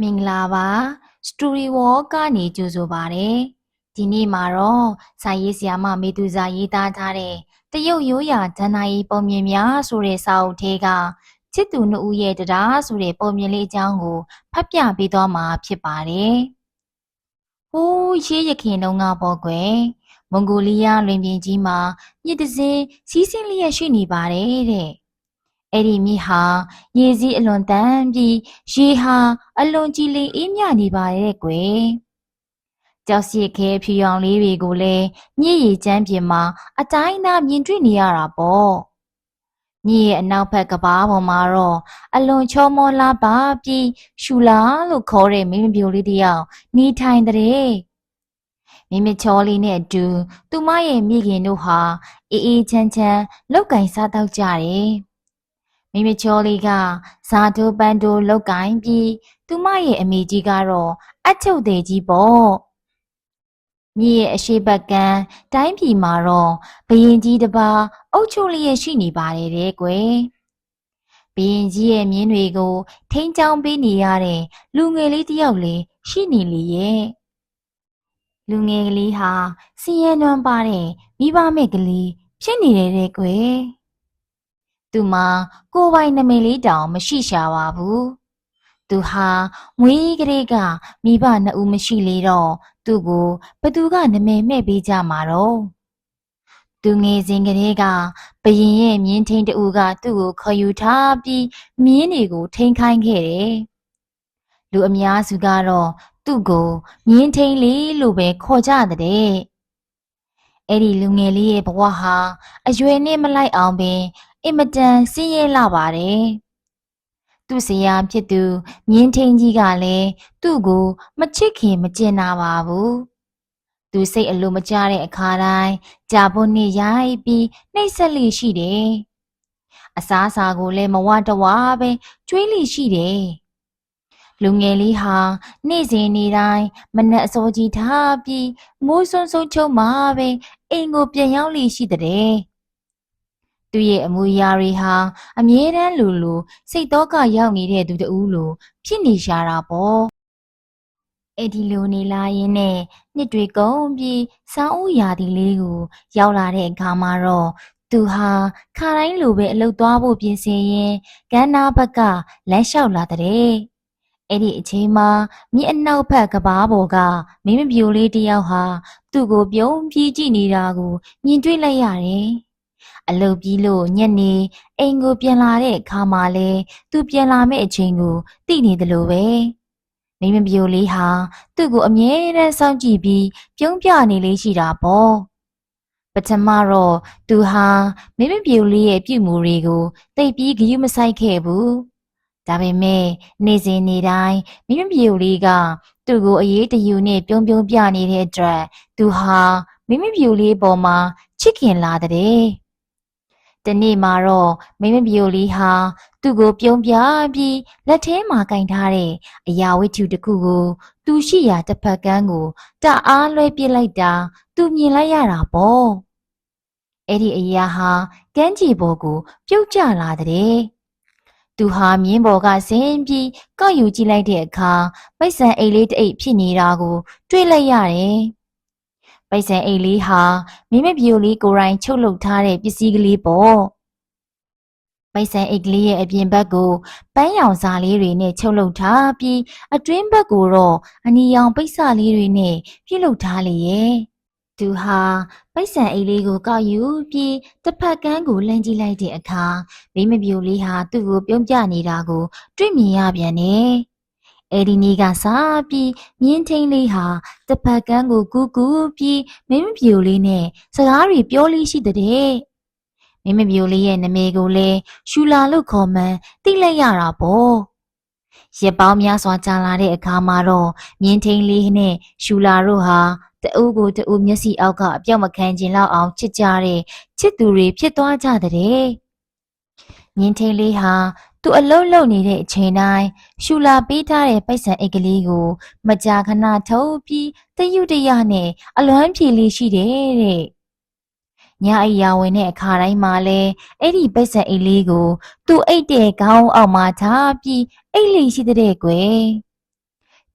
မင်္ဂလာပါစတူဒီဝေါကနေကြိုဆိုပါရယ်ဒီနေ့မှာတော့စာရေးဆရာမမေသူစာရေးသားထားတဲ့တရုတ်ရိုးရာဒဏ္ဍာရီပုံမြင်များဆိုတဲ့စာအုပ်ထဲကချစ်သူနှစ်ဦးရဲ့တရားဆိုတဲ့ပုံမြင်လေးအကြောင်းကိုဖတ်ပြပေးသွားမှာဖြစ်ပါတယ်ဟိုးရေးရခင်တုန်းကပေါ့ကွယ်မွန်ဂိုလီးယားလွင်ပြင်ကြီးမှာမြစ်တစ်စင်းစီးဆင်းလျက်ရှိနေပါတယ်တဲ့ အဲ့ဒီမြစ်ဟာရေစီးအလွန်တန်းပြီးရေဟာအလွန်ကြည်လင်အေးမြနေပါရဲ့ကွယ်ကြောက်စီခဲဖြူရောင်လေးတွေကိုလည်းမြစ်ရေချမ်းပြင်မှာအတိုင်းအနာမြင်တွေ့နေရတာပေါ့မြစ်ရဲ့အနောက်ဘက်ကဘာပေါ်မှာတော့အလွန်ချောမောလာပါပြီးရှူလာလို့ခေါ်တဲ့မင်းမပြိုလေးတစ်ယောက်နေထိုင်တဲ့မိမချောလေးနဲ့အတူသူမရဲ့မိခင်တို့ဟာအေးအေးချမ်းချမ်းလောက်ကင်စားတော့ကြတယ် မိမိချောလေးကဇာတိုပန်တိုလောက်ကင်ပြီးသူမရဲ့အမေကြီးကတော့အချုပ်သေးကြီးပေါ့မြေရဲ့အရှိတ်ဘက်ကန်းတိုင်းပြည်မှာတော့ဘရင်ကြီးတစ်ပါးအုပ်ချုပ်လျက်ရှိနေပါတယ်တဲ့ကွယ်ဘရင်ကြီးရဲ့မြင်းတွေကိုထိန်းချောင်းပေးနေရတဲ့လူငယ်လေးတစ်ယောက်လေးရှိနေလေရဲ့လူငယ်ကလေးဟာစည်ရနွမ်းပါတဲ့မိဘမဲ့ကလေးဖြစ်နေတယ်တဲ့ကွယ် သူမှာကိုယ်ပိုင်နာမည်လေးတောင်မရှိရှာပါဘူး။သူဟာမွေးကလေးကမိဘနှစ်ဦးမရှိလေတော့သူ့ကိုဘသူကနာမည်မဲ့ပေးကြမှာတော့။သူငယ်စဉ်ကလေးကဘရင်ရဲ့မြင်းထင်းတူကသူ့ကိုခေါ်ယူထားပြီးမြင်းတွေကိုထိန်းခိုင်းခဲ့တယ်။လူအများစုကတော့သူ့ကိုမြင်းထင်းလေးလို့ပဲခေါ်ကြတဲ့။အဲ့ဒီလူငယ်လေးရဲ့ဘဝဟာအရွယ်နဲ့မလိုက်အောင်ပင် အင်မတန်စင်းရဲလာပါတယ်။သူ့ဆရာဖြစ်သူမြင်းထင်းကြီးကလည်းသူ့ကိုမချစ်ခင်မကျင်နာပါဘူး။သူစိတ်အလိုမကျတဲ့အခါတိုင်းကြာဖို့နေရိုက်ပြီးနှိပ်စက်လိရှိတယ်။အစားအစာကိုလည်းမဝတဝါပဲကျွေးလိရှိတယ်။လူငယ်လေးဟာနေ့စဉ်နေ့တိုင်းမနက်အစောကြီးထားပြီးမိုးစွန်းစွန်းချုံမှပဲအိမ်ကိုပြန်ရောက်လိရှိတဲ့။ သူ့ရဲ့အမူအရာတွေဟာအမြဲတမ်းလူလူစိတ်တော့ကရောက်နေတဲ့သူတူလိုဖြစ်နေရှာတာပေါ့အဲ့ဒီလိုနေလာရင်နဲ့နှစ်တွေကုန်ပြီးစောင်းဦးရာသီလေးကို ရောက်လာတဲ့အခါမှာတော့သူဟာခါတိုင်းလိုပဲအလုတ်သွားဖို့ပြင်ဆင်ရင်ကန်းနာဘက်ကလမ်းလျှောက်လာတဲ့အဲ့ဒီအချိန်မှာမြစ်အနောက်ဘက်ကဘာပေါ်ကမင်းမပြိုလေးတစ်ယောက်ဟာ သူ့ကိုပြုံးပြေးကြည့်နေတာကိုမြင်တွေ့လိုက်ရတယ် အလုပ်ပြီးလို့ညနေအိမ်ကိုပြန်လာတဲ့အခါမှာလဲသူပြန်လာမယ့်အချိန်ကိုသိနေတယ်လို့ပဲမိမပြိုလေးဟာသူ့ကိုအမြဲတမ်းစောင့်ကြည့်ပြီးပြုံးပြနေလေးရှိတာပေါ့ပထမတော့သူဟာမိမပြိုလေးရဲ့ပြုမှုတွေကိုသိပ်ပြီးဂရုမစိုက်ခဲ့ဘူးဒါပေမဲ့နေ့စဉ်နေ့တိုင်းမိမပြိုလေးကသူ့ကိုအရေးတယူနဲ့ပြုံးပြုံးပြနေတဲ့အတွက်သူဟာမိမပြိုလေးပေါ်မှာချစ်ခင်လာတဲ့ တနေ့မှာတော့မိမပြိုလေးဟာသူ့ကိုပြုံးပြပြီးလက်ထဲမှာကင်ထားတဲ့အရာဝတ္ထုတစ်ခုကိုသူရှိရာတစ်ဖက်ကန်းကိုတအားလွှဲပစ်လိုက်တာသူမြင်လိုက်ရတာပေါ့အဲ့ဒီအရာဟာကန်းကြီးပေါ်ကို ပြုတ်ကျလာတဲ့သူဟာမြင်းပေါ်ကဆင်းပြီးကောက်ယူကြည့်လိုက်တဲ့အခါပိတ်ဆန်အိတ်လေးတစ်အိတ်ဖြစ်နေတာကို တွေ့လိုက်ရတယ် ပိတ်ဆန်အိတ်လေးဟာမိမပြိုလေးကိုယ်တိုင်ချုပ်လုပ်ထားတဲ့ပစ္စည်းကလေးပေါ့ပိုက်ဆံအိတ်ကလေးရဲ့အပြင်ဘက်ကိုပန်းရောင်စာလေးတွေနဲ့ချုပ်လုပ်ထားပြီးအတွင်းဘက်ကိုတော့အနီရောင်ပိတ်စလေးတွေနဲ့ပြုလုပ်ထားလေရဲ့သူဟာပိုက်ဆံအိတ်လေးကိုကောက်ယူပြီးတစ်ဖက်ကန်းကိုလှမ်းကြည့်လိုက်တဲ့အခါမိမပြိုလေးဟာသူ့ကိုပြုံးပြနေတာကို တွေ့မြင်ရပြန်တယ် အဲ့ဒီနေ့ကစားပြီးမြင်းထင်းလေးဟာတစ်ဖက်ကန်းကိုကူးကူးပြီးမိမပြိုလေးနဲ့စကားတွေပြောလေးရှိတဲ့မင်းမပြိုလေးရဲ့နာမည်ကိုလည်းရှူလာလို့ခေါ်မှန်းသိလိုက်ရတာပေါ့ရက်ပေါင်းများစွာကြာလာတဲ့အခါမှာတော့မြင်းထင်းလေးနဲ့ရှူလာတို့ဟာတအုပ်ကိုတအုပ်မျက်စိအောက်ကအပြောက်မခံခြင်းလောက်အောင်ချစ်ကြတဲ့ချစ်သူတွေဖြစ်သွားကြတဲ့မြင်းထင်းလေးဟာ သူ့အလုံးလုံးနေတဲ့အချိန်တိုင်းရှူလာပေးထားတဲ့ပိုက်ဆံအိတ်ကလေးကို မကြာခဏထုတ်ပြီးတရွတရနဲ့အလွမ်းဖြေလေးရှိတယ်တဲ့ညအိယာဝင်တဲ့အခါတိုင်းမှာလဲအဲ့ဒီပိတ်ဆက်အိတ်လေးကို သူ့အိတ်တဲ့ခေါင်းအောက်မှာထားပြီးအိတ်လေးရှိတဲ့ကွယ်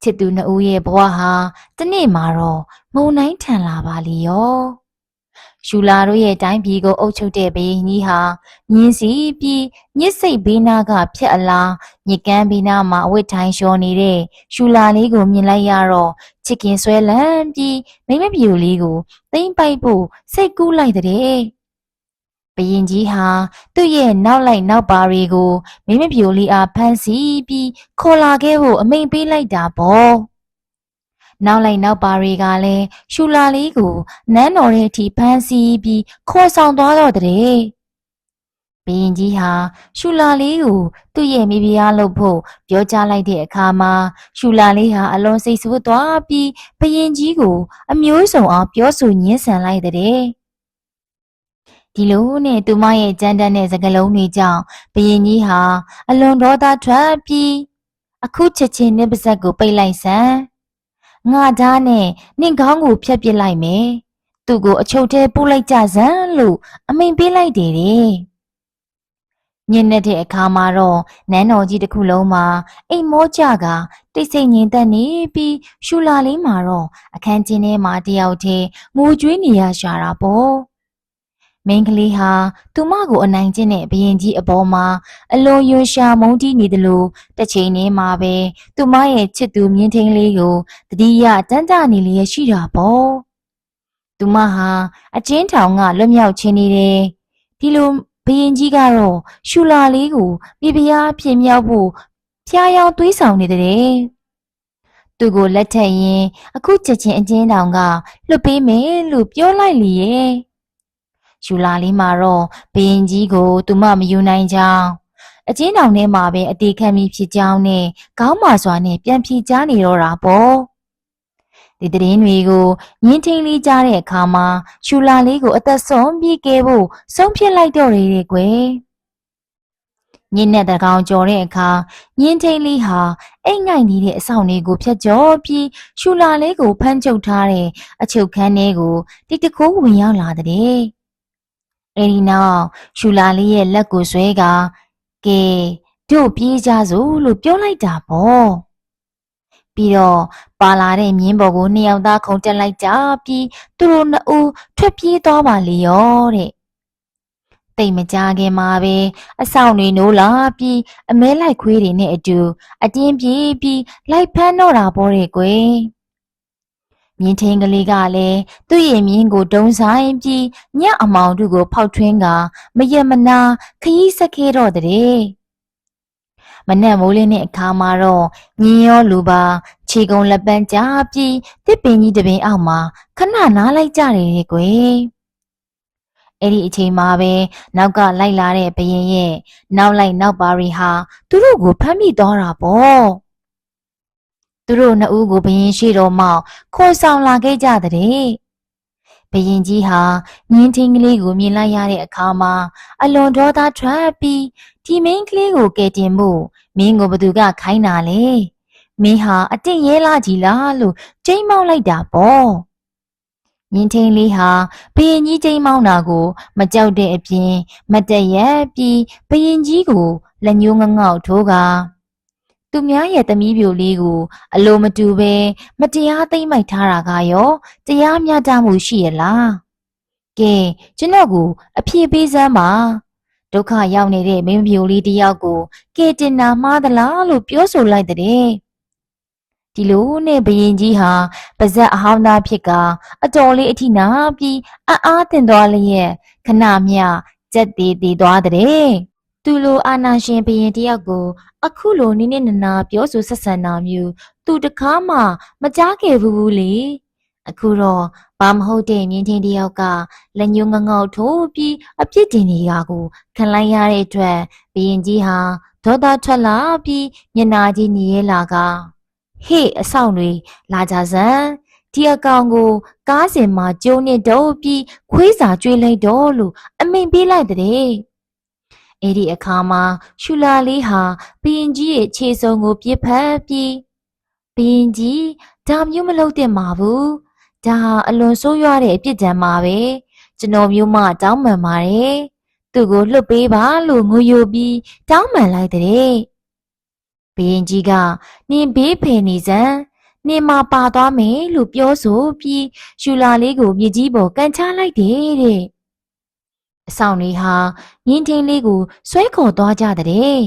ချစ်သူနှစ်ဦးရဲ့ဘဝဟာတနေ့မှာတော့မုံတိုင်းထန်လာပါလေရော ရှူလာတို့ရဲ့တိုင်းပြည်ကိုအုပ်ချုပ်တဲ့ဘယင်းကြီးဟာမြင်းစီပြီးညစ်စိတ်ဘေးနာကဖြတ်အလားညစ်ကန်းဘေးနာမှာအဝတ်ထိုင်လျှော်နေတဲ့ရှူလာလေးကိုမြင်လိုက်ရတော့ချစ်ခင်ဆွဲလန်းပြီးမိမပြူလေးကိုသိမ့်ပိုက်ဖို့စိတ်ကူးလိုက်တဲ့ဘယင်းကြီးဟာသူ့ရဲ့နောက်လိုက်နောက်ပါတွေကိုမိမပြူလေးအားဖမ်းဆီးပြီးခေါ်လာခဲ့ဖို့အမိန်ပေးလိုက်တာပေါ့ နောက်လိုက်နောက်ပါတွေကလည်းရှူလာလေးကိုနန်းတော်ရဲ့အထိဖမ်းဆီးပြီးခေါ်ဆောင်သွားတော့တဲ့ဘယင်းကြီးဟာရှူလာလေးကိုသူ့ရဲ့မိဖုရားလုပ်ဖို့ပြောကြားလိုက်တဲ့အခါမှာရှူလာလေးဟာအလွန်စိတ်ဆိုးသွားပြီးဘယင်းကြီးကိုအမျိုးစုံအောင်ပြောဆိုညှင်းဆန်လိုက်တဲ့ဒီလိုနဲ့သူမရဲ့ကြမ်းတမ်းတဲ့စကားလုံးတွေကြောင့်ဘယင်းကြီးဟာအလွန်ဒေါသထွက်ပြီးအခုချက်ချင်းနစ်ပါဇက်ကိုပိတ်လိုက်စမ်း ငါသားနဲ့နင့်ခေါင်းကိုဖျက်ပစ်လိုက်မယ်သူ့ကိုအချုပ်ထဲပို့လိုက်ကြစမ်းလို့အမိန်ပေးလိုက်တယ်တဲ့ညနေတဲ့အခါမှာတော့နန်းတော်ကြီးတစ်ခုလုံးမှာအိမ်မောကြကတိတ်ဆိတ်ငြိမ်သက်နေပြီးရှူလာလေးမှာတော့အခန်းချင်းထဲမှာတယောက်တည်းငိုကြွေးနေရရှာတာပေါ့ မင်းကလေးဟာသူမကိုအနိုင်ကျင့်တဲ့ဘရင်ကြီးအပေါ်မှာအလွန်ယွန်ရှာမုန်းတီးနေတယ်လို့တစ်ချိန်တည်းမှာပဲသူမရဲ့ချစ်သူမြင်းထင်းလေးကိုတတိယတန်းတနေလျက်ရှိတာပေါ့သူမဟာအချင်းထောင်ကလွတ်မြောက်ခြင်းနေတယ်ဒီလိုဘရင်ကြီးကတော့ရှူလာလေးကိုမိဖုရားအဖြစ်မြောက်ဖို့ဖျားယောင်းသွေးဆောင်နေတဲ့သူကိုလက်ထက်ရင်အခုချက်ချင်းအချင်းတောင်ကလွတ်ပေးမယ်လို့ပြောလိုက်လေ ရဲ့ရှူလာလေးမှာတော့ဘရင်ကြီးကို သူမမယူနိုင်ကြောင်းအချင်းတောင်ထဲမှာပဲအတေခံမိဖြစ်ကြောင်းနဲ့ခေါင်းမာစွာနဲ့ပြန်ဖြေချားနေတော့တာပေါ့ဒီတရင်တွေကိုညင်းထင်းလေးကြားတဲ့အခါမှာရှူလာလေးကိုအသက်ဆုံးပြေးခဲ့ဖို့ဆုံးဖြတ်လိုက်တော့တယ်လေကွယ်ညင်းနဲ့တကောင်ကြော်တဲ့အခါညင်းထင်းလေးဟာအိတ်ငိုက်နေတဲ့အဆောင်လေးကိုဖြတ်ကျော်ပြီးရှူလာလေးကိုဖမ်းချုပ်ထားတဲ့အချုပ်ခန်းထဲကိုတိတ်တကိုးဝင်ရောက်လာတဲ့ အဲဒီနောက်ရှူလာလေးရဲ့လက်ကိုဆွဲကကဲတို့ပြေးကြစို့လို့ပြောလိုက်တာပေါ့ပြီးတော့ပါလာတဲ့မြင်းပေါ်ကိုနှစ်ယောက်သားခုန်တက်လိုက်ကြပြီးသူတို့နှစ်ဦးထွက်ပြေးသွားပါလေရောတဲ့တိတ်မကြခင်မှာပဲအဆောင်တွေနိုးလာပြီးအမဲလိုက်ခွေးတွေနဲ့အတူအတင်းပြေးပြီးလိုက်ဖမ်းတော့တာပေါ့တဲ့ကွယ် မြင်းထင်းကလေးကလည်းသူ့ရဲ့မြင်းကိုတုံးဆိုင်ပြီးညအမောင်တို့ကို ဖောက်ထွင်းကမရမနာခရီးဆက်ခဲ့တော့တဲ့မနက်မိုးလင်းတဲ့အခါမှာတော့ညင်ရောလူပါခြေကုံလက်ပန်းကြပြီးတစ်ပင်ကြီးတစ်ပင်အောက်မှာခဏနားလိုက်ကြတယ်ကွယ်အဲ့ဒီအချိန်မှာပဲနောက်ကလိုက်လာတဲ့ဘရင်ရဲ့နောက်လိုက်နောက်ပါရီဟာသူတို့ကိုဖမ်းမိသွားတာပေါ့ သူတို့နှစ်ဦးကိုဘရင်ရှိတော်မှခေါ်ဆောင်လာခဲ့ကြတဲ့ဘရင်ကြီးဟာညင်းထင်းကလေးကိုမြင်လိုက်ရတဲ့အခါမှာအလွန်ဒေါသထွက်ပြီးဒီမင်းကလေးကိုကယ်တင်ဖို့မင်းကိုဘသူကခိုင်းတာလဲမင်းဟာအတင့်ရဲလာကြီးလားလို့ကျိမ်းမောက်လိုက်တာပေါ့မြင်းထင်းလေးဟာဘရင်ကြီးကျိမ်းမောင်းတာကို မကြောက်တဲ့အပြင် မတည့်ရက်ပြီးဘရင်ကြီးကိုလက်ညှိုးငငေါက်ထိုးက သူများရဲ့သမီးပြိုလေးကို အလိုမတူပဲမတရားသိမ့်မိုက်ထားတာကရောတရားမျှတမှုရှိရလားကဲကျွန်တော်ကိုအဖြေပေးစမ်းပါဒုက္ခရောက်နေတဲ့မင်းပြိုလေးတယောက်ကိုကဲတင်နာမှားသလားလို့ပြောဆိုလိုက်တဲ့ဒီလိုနဲ့ဘရင်ကြီးဟာပါဇက်အဟောင်းသားဖြစ်ကအတော်လေးအထိနာပြီးအံ့အားသင့်သွားလျက်ခဏမျှကြက်သေးသေးသွားတဲ့ သူလိုအာနာရှင်ဘရင်တယောက်ကို အခုလိုနိနေနနာပြောဆိုဆက်ဆံတာမျိုးသူတကားမှမကြားခဲ့ဘူးဘူးလေအခုတော့ဘာမဟုတ်တဲ့မြင်းချင်းတယောက်ကလက်ညှိုးငငေါက်ထိုးပြီးအပြစ်တင်နေတာကိုခံလိုက်ရတဲ့အတွက်ဘရင်ကြီးဟာဒေါသထွက်လာပြီးမျက်နာကြီးညီရဲလာကဟေ့အဆောင်တွေလာကြစမ်းဒီအကောင်ကို ကားစင်မှာကျုံနေတော့ပြီးခွေးစာကျွေးလိုက်တော့လို့အမိန်ပေးလိုက်တဲ့ အဲ့ဒီအခါမှာရှူလာလေးဟာဘရင်ကြီးရဲ့ခြေစုံကိုပြစ်ဖက်ပြီးဘရင်ကြီးဒါမျိုးမလုပ်သင့်ပါဘူးဒါဟာအလွန်ဆိုးရွားတဲ့အပြစ်ဒဏ်ပါပဲကျွန်တော်မျိုးမတောင်းပန်ပါတယ်သူ့ကိုလွတ်ပေးပါလို့ငိုယိုပြီးတောင်းပန်လိုက်တဲ့ဘရင်ကြီးကနင်ဘေးဖယ်နေစမ်းနင်မပါသွားမယ်လို့ပြောဆိုပြီးရှူလာလေးကိုမြေကြီးပေါ်ကန်ချလိုက်တယ်တဲ့ အဆောင်လေးဟာမြင်းထင်းလေးကိုဆွဲခေါ်သွားကြတဲ့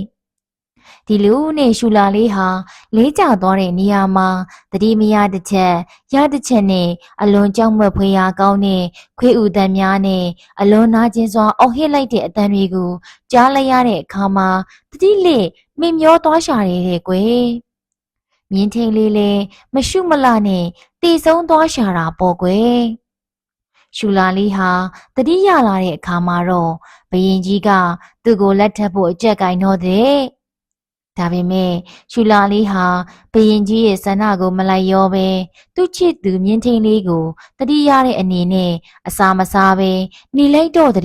ဒီလူနဲ့ရှူလာလေးဟာလေးကျသွားတဲ့နေရာမှာတတိမရတစ်ချက်ရတစ်ချက်နဲ့အလွန်ကြောက်မက်ဖွယ်ရာကောင်းတဲ့ခွေးဥတန်များနဲ့အလွန်နာကျင်စွာအော်ဟစ်လိုက်တဲ့အတန်တွေကိုကြားလိုက်ရတဲ့အခါမှာတတိလက်မင်မျောသွားရှာရတဲ့ကွယ်မြင်းထင်းလေးလည်းမရှုမလနဲ့တေဆုံးသွားရှာတာပေါ့ကွယ် ရှူလာလေးဟာတတိရလာတဲ့အခါမှာတော့ဘရင်ကြီးကသူ့ကိုလက်ထပ်ဖို့အကြက်ကင်တော့တဲ့ဒါပေမဲ့ရှူလာလေးဟာဘရင်ကြီးရဲ့ဆန္ဒကိုမလိုက်ရောပဲသူ့ချစ်သူမြင်းထင်းလေးကိုတတိရတဲ့အနေနဲ့အစာမစားပဲနေလိုက်တော့တဲ့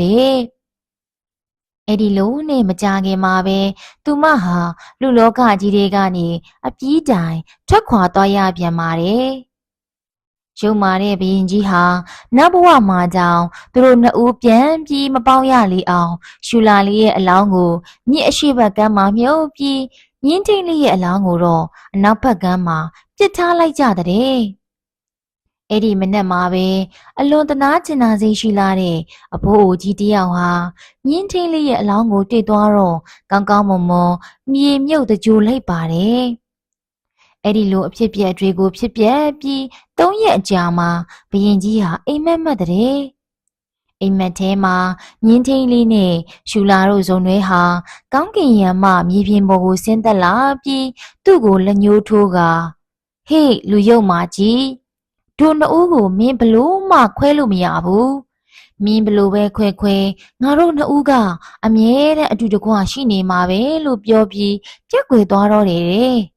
အဲ့ဒီလိုနဲ့မကြခင်မှာပဲသူမဟာလူလောကကြီးတွေကနေအပြေးတိုင်ထွက်ခွာသွားရပြန်ပါတယ် ရုံမာတဲ့ဘရင်ကြီးဟာနတ်ဘဝမှာကြောင့်သူတို့နှစ်ဦးပြန်ပြီးမပေါင်းရလေအောင်ရှူလာလေးရဲ့အလောင်းကိုမြစ်အရှိဘက်ကမ်းမှာမြုပ်ပြီးမြင်းထိန်လေးရဲ့အလောင်းကိုတော့အနောက်ဘက်ကမ်းမှာပစ်ထားလိုက်ကြတဲ့အဲ့ဒီမနက်မှာပဲအလွန်တနာကျင်နာစိတ်ရှိလာတဲ့အဖိုးအိုကြီးတယောက်ဟာမြင်းထိန်လေးရဲ့အလောင်းကိုတွေ့သွားတော့ကောင်းကောင်းမွန်မွန်မြေမြုပ်တကြိုလိုက်ပါတယ် အဲ့ဒီလိုအဖြစ်ပြက်တွေကိုဖြစ်ပြက်ပြီးသုံးရက်အကြာမှာဘရင်ကြီးဟာအိမ်မက်မက်တဲ့အိမ်မက်ထဲမှာမြင်းထိန်လေးနဲ့ရှူလာတို့ဇုံတွေဟာကောင်းကင်ယံမှမြေပြင်ပေါ်ကိုဆင်းသက်လာပြီးသူ့ကိုလက်ညှိုးထိုးကဟေ့လူယုံမာကြီးတို့နှစ်ဦးကိုမင်းဘလို့မှခွဲလို့မရဘူးမင်းဘလို့ပဲခွဲခွဲငါတို့နှစ်ဦးကအမြဲတမ်းအတူတကွရှိနေမှာပဲလို့ပြောပြီးပြက်ကွယ်သွားတော့တယ်တဲ့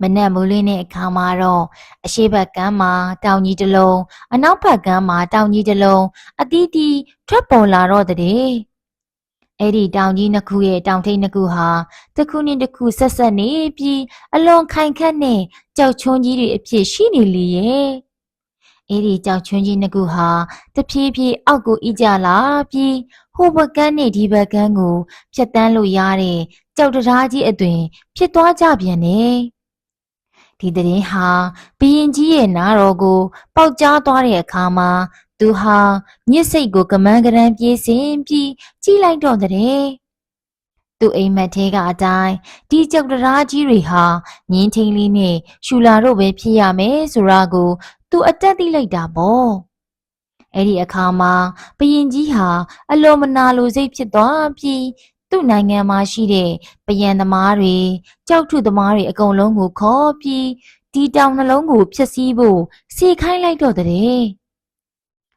မနက်မိုးလင်းတဲ့အခါမှာတော့အရှိဘက်ကမ်းမှာတောင်ကြီးတစ်လုံးအနောက်ဘက်ကမ်းမှာတောင်ကြီးတစ်လုံးအတီးတီးထွက်ပေါ်လာတော့တဲ့အဲ့ဒီတောင်ကြီးနှစ်ခုရဲ့တောင်ထိပ်နှစ်ခုဟာတစ်ခုနဲ့တစ်ခုဆက်ဆက်နေပြီးအလွန်ခိုင်ခန့်တဲ့ကြောက်ချွန်းကြီးတွေအဖြစ်ရှိနေလေရဲ့အဲ့ဒီကြောက်ချွန်းကြီးနှစ်ခုဟာတဖြည်းဖြည်းအောက်ကိုအိကြလာပြီးဟိုဘက်ကမ်းနဲ့ဒီဘက်ကမ်းကိုဖြတ်တန်းလို့ရတဲ့ကြောက်တရားကြီးအသွင်ဖြစ်သွားကြပြန်တယ် ဒီတရင်ဟာဘရင်ကြီးရဲ့နားတော်ကို ပေါက်ကြားသွားတဲ့အခါမှာသူဟာညစ်စိတ်ကိုကမန်းကရန်ပြေးစင်ပြီးကြည့်လိုက်တော့တဲ့သူအိမ်မက်သေးကအတိုင်းဒီကြောက်တရားကြီးတွေဟာငင်းထင်းလေးနဲ့ရှူလာတို့ပဲဖြစ်ရမယ်ဆိုတာကို သူအတက်သိလိုက်တာပေါ့အဲ့ဒီအခါမှာဘရင်ကြီးဟာအလွန်မနာလိုစိတ်ဖြစ်သွားပြီး သူ့နိုင်ငံမှာရှိတဲ့ပယံသမားတွေကြောက်ထုသမားတွေအကုန်လုံးကိုခေါ်ပြီးဒီတောင်နှလုံးကိုဖျက်ဆီးဖို့စေခိုင်းလိုက်တော့တဲ့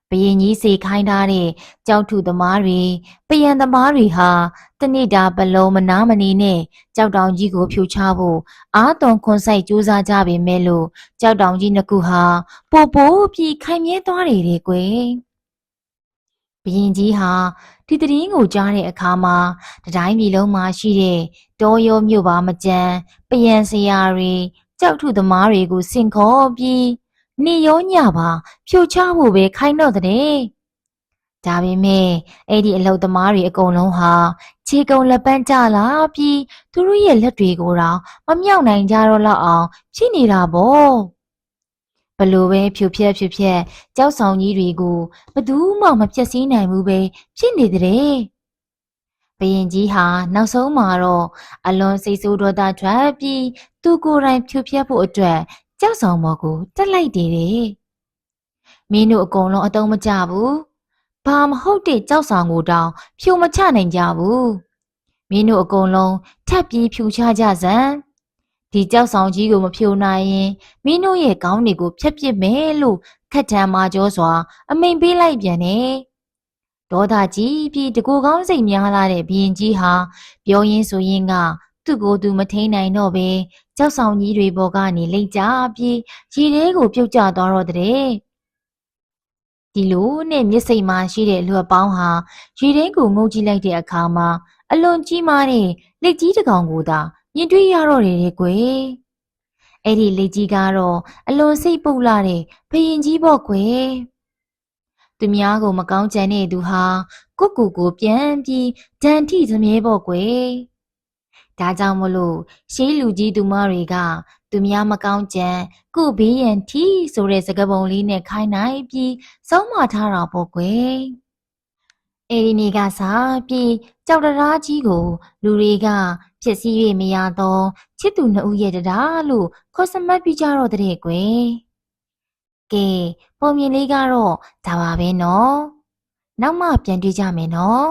ဘရင်ကြီးစေခိုင်းထားတဲ့ကြောက်ထုသမားတွေပယံသမားတွေဟာတနေ့တာပလုံးမနာမနေနဲ့ကြောက်တောင်ကြီးကိုဖြိုချဖို့အာသွန်ခွန်ဆိုင်စူးစမ်းကြပေမဲ့လို့ကြောက်တောင်ကြီးနှစ်ခုဟာပိုပိုပြီးခိုင်မြဲသွားတယ်တဲ့ကွယ် ဘရင်ကြီးဟာဒီတည်င်းကိုကြားတဲ့အခါမှာတတိုင်းပြည်လုံးမှာရှိတဲ့တောရောမြို့ပါမကြမ်းပယံစရာတွေကြောက်ထုသမားတွေကိုစင်ခေါ်ပြီးနေရောညပါဖြိုချဖို့ပဲခိုင်းတော့တဲ့ဒါပေမဲ့အဲ့ဒီအလုတ်သမားတွေအကုန်လုံးဟာခြေကုံလက်ပန်းကျလာပြီးသူတို့ရဲ့လက်တွေကိုတော့မမြောက်နိုင်ကြတော့လောက်အောင်ဖြစ်နေတာပေါ့ ဘလို့ပဲဖြူဖြက်ဖြူဖြက်ကြောက်ဆောင်ကြီးတွေကိုဘသူမှမဖြက်စီးနိုင်ဘူးပဲဖြစ်နေတဲ့ဘရင်ကြီးဟာနောက်ဆုံးမှာတော့အလွန်စိတ်ဆိုးဒေါသထွက်ပြီးသူကိုယ်တိုင်ဖြူဖြက်ဖို့အတွက်ကြောက်ဆောင်မော်ကိုတက်လိုက်တယ်တဲ့မင်းတို့အကုန်လုံးအတုံးမကြဘူးဘာမဟုတ်တဲ့ကြောက်ဆောင်ကိုတောင်ဖြူမချနိုင်ကြဘူးမင်းတို့အကုန်လုံးထပ်ပြီးဖြူချကြစမ်း ဒီကြောက်ဆောင်ကြီးကိုမဖြိုနိုင်ရင်မင်းတို့ရဲ့ခေါင်းတွေကိုဖျက်ပစ်မယ်လို့ခက်ထန်မာကျောစွာ အမိန်ပေးလိုက်ပြန်တယ်ဒေါသကြီးပြီးတကူကောင်းစိတ်များလာတဲ့ဘရင်ကြီးဟာပြောရင်းဆိုရင်းကသူ့ကိုယ်သူမထိန်နိုင်တော့ပဲကြောက်ဆောင်ကြီးတွေပေါ်ကနေလိမ့်ကြပြီးရေထဲကိုပြုတ်ကျသွားတော့တဲ့ဒီလိုနဲ့မျက်စိမှာရှိတဲ့လူအပေါင်းဟာရေထဲကိုငုံကြည့်လိုက်တဲ့အခါမှာအလွန်ကြီးမားတဲ့လက်ကြီးတစ်ကောင်ကိုသာ မြင်တွေ့ရတော့တယ်ကွယ်အဲ့ဒီလက်ကြီးကတော့အလွန်စိတ်ပုတ်လာတဲ့ဘယင်ကြီးပေါ့ကွယ်သူများကိုမကောင်းကြံတဲ့သူဟာကိုကိုကိုပြန်ပြီးဒဏ်ထိသမီးပေါ့ကွယ်ဒါကြောင့်မလို့ရှေးလူကြီးသူမတွေက သူများမကောင်းကြံကိုဘေးရန်ထီဆိုတဲ့စကားပုံလေးနဲ့ခိုင်းနိုင်ပြီးစောင်းမထားတာပေါ့ကွယ်အဲဒီနေ့ကစားပြီးကြောက်တရားကြီးကို လူတွေက ဖြစ်စည်း၍မရတော့ချစ်သူနှစ်ဦးရဲ့တရားလို့ခေါ်စမတ်ပြကြတော့တဲ့ကွယ်ကဲပုံမြင်လေးကတော့ဒါပါပဲနော်နောက်မှပြန်တွေ့ကြမယ်နော်